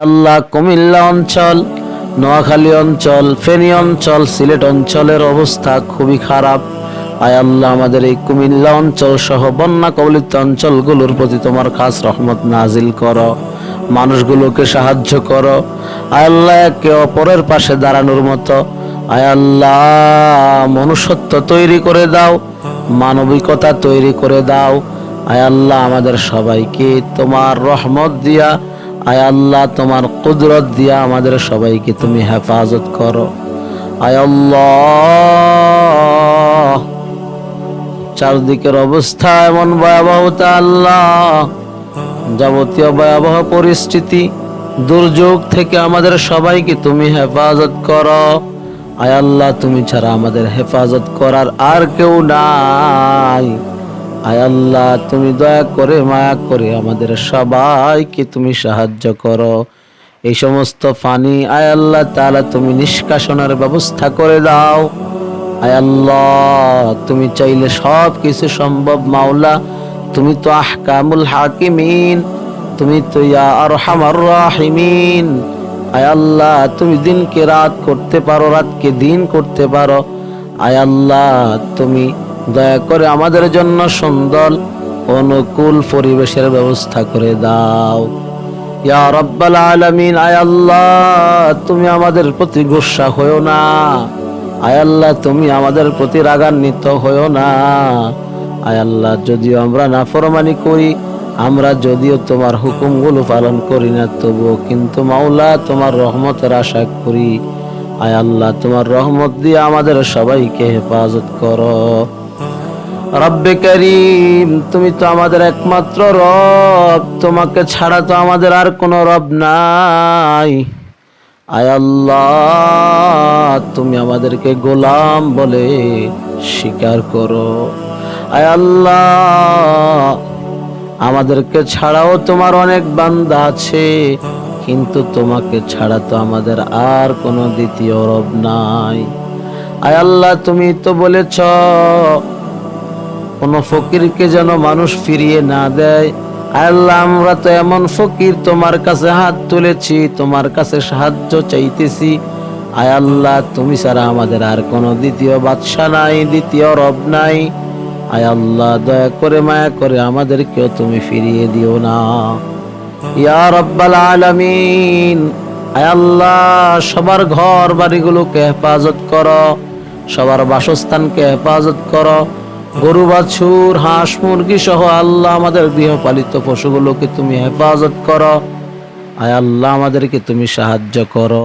আল্লাহ কুমিল্লা অঞ্চল, নোয়াখালী অঞ্চল, ফেনী অঞ্চল, সিলেট অঞ্চলের অবস্থা খুবই খারাপ। আয় আল্লাহ, আমাদের এই কুমিল্লা অঞ্চল সহ বন্যা কবলিত অঞ্চলগুলোর প্রতি তোমার খাস রহমত নাজিল করো। মানুষগুলোকে সাহায্য করো। আয় আল্লাহ, একে অপরের পাশে দাঁড়ানোর মতো। আয় আল্লাহ, মনুষ্যত্ব তৈরি করে দাও, মানবিকতা তৈরি করে দাও। আয় আল্লাহ, আমাদের সবাইকে তোমার রহমত দিয়া আয় আল্লাহ, তোমার কুদরত দিয়া আমাদের সবাইকে তুমি হেফাজত করো। আয় আল্লাহ, চারদিকের অবস্থা এমন ভয়াবহতা আল্লাহ, যাবতীয় ভয়াবহ পরিস্থিতি, দুর্যোগ থেকে আমাদের সবাইকে তুমি হেফাজত করো। আয় আল্লাহ, তুমি ছাড়া আমাদের হেফাজত করার আর কেউ নাই। আয় আল্লাহ, তুমি দয়া করে মায়া করে আমাদের সবাইকে তুমি সাহায্য করো। এই সমস্ত পানি আয় আল্লাহ, তাআলা তুমি নিষ্কাশনের ব্যবস্থা করে দাও। আয় আল্লাহ, তুমি চাইলে সব কিছু সম্ভব, মাওলা। তুমি তো আহকামুল হাকিমিন, তুমি তো ইয়া আরহামার রাহিমিন। আয় আল্লাহ, তুমি দিনকে রাত করতে পারো, রাতকে দিন করতে পারো। আয় আল্লাহ, তুমি দয়া করে আমাদের জন্য সুন্দর, অনুকূল পরিবেশের ব্যবস্থা করে দাও। ইয়া রব্বাল আলামিন, আয় আল্লাহ, তুমি আমাদের প্রতি গুসা হয়েও না। আয় আল্লাহ, তুমি আমাদের প্রতি রাগান্বিত হয়েও না। আয় আল্লাহ, যদিও আমরা নাফরমানি করি, আমরা যদিও তোমার হুকুমগুলো পালন করি না, তবুও কিন্তু মাওলা, তোমার রহমতের আশা করি। আয় আল্লাহ, তোমার রহমত দিয়ে আমাদের সবাইকে হেফাজত করো। রব্বে করিম, তুমি তো আমাদের একমাত্র রব, তোমাকে ছাড়া তো আমাদের আর কোনো রব নাই। আয় আল্লাহ, তুমি আমাদেরকে গোলাম বলে স্বীকার করো। আয় আল্লাহ, আমাদেরকে ছাড়াও তোমার অনেক বান্দা আছে, কিন্তু তোমাকে ছাড়া তো আমাদের আর কোনো দ্বিতীয় রব নাই। আয় আল্লাহ, তুমি তো বলেছ কোন ফকিরকে যেন মানুষ ফিরিয়ে না দেয়। আল্লাহ, আমরা তো এমন ফকির, তোমার কাছে হাত তুলেছি, তোমার কাছে সাহায্য চাইতেছি। আয় আল্লাহ, তুমি ছাড়া আমাদের আর কোনো দ্বিতীয় বাদশা নাই, দ্বিতীয় রব নাই। আয় আল্লাহ, দয়া করে, মায়া করে আমাদেরকেও তুমি ফিরিয়ে দিও না। ইয়া রব্বাল আলামিন, আয় আল্লাহ, সবার ঘর বাড়িগুলোকে হেফাজত করো, সবার বাসস্থানকে হেফাজত করো। গরু, বাছুর, হাঁস, মুরগি সহ আল্লাহ আমাদের গৃহপালিত পশুগুলোকে তুমি হেফাজত করো। আয় আল্লাহ আমাদেরকে তুমি সাহায্য করো।